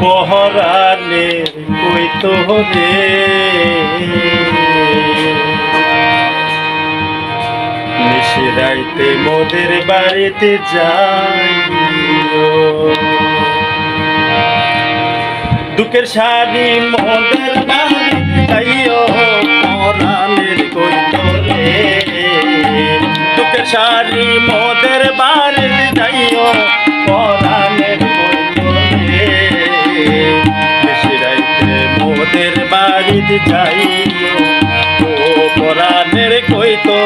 পহরানের কই তো রে নিশিরাইতে মোদের বাড়িতে যাই দুঃখের শাড়ি মোদের বাড়িতে যাইও পরাণের কই তো রে দুঃখের শাড়ি মোদের যাইও ও পরাণের কই তো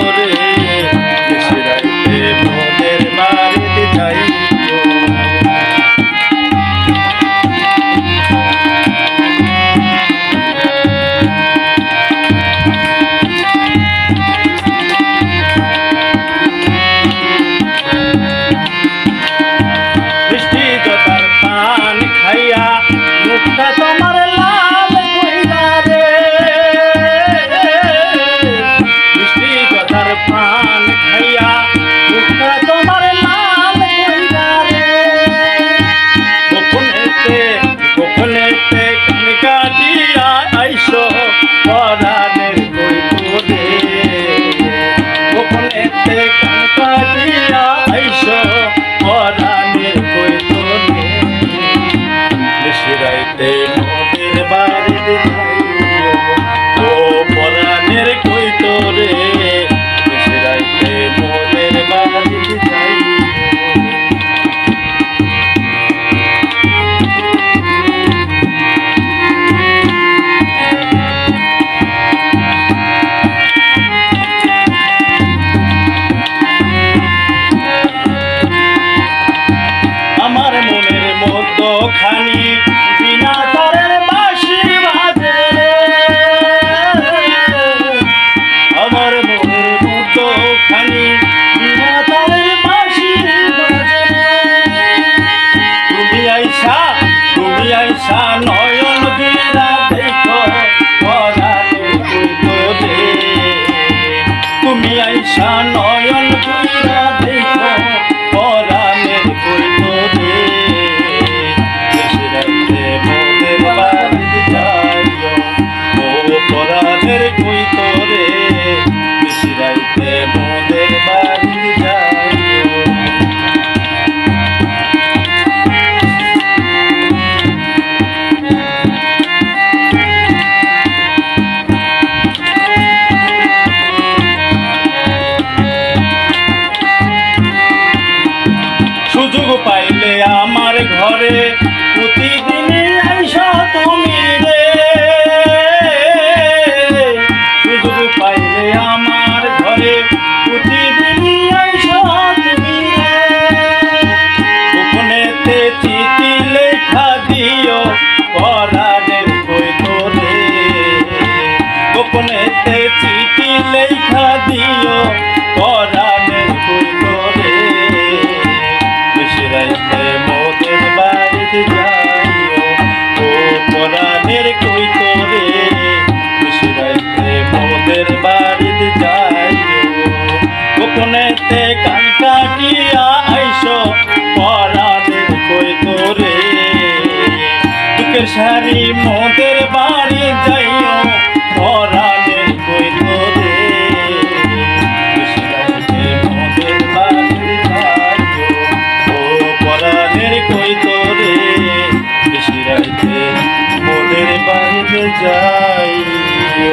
আইসা নয়ন ঘরে প্রতিদিনই আইসা তুমি রে। সুযোগ পাইলে আমার ঘরে গোপনেতে চিঠি লেখা দিও চিঠি লেখা দিও গোপনেতে কান কাটিয়া আইসো পরাণের কইতো রে দুঃখের শাড়ি মোদের বাড়ি যাইও পরাণের কইতো রে বিশরাইতে মোদের ও বাড়িতে যাইও।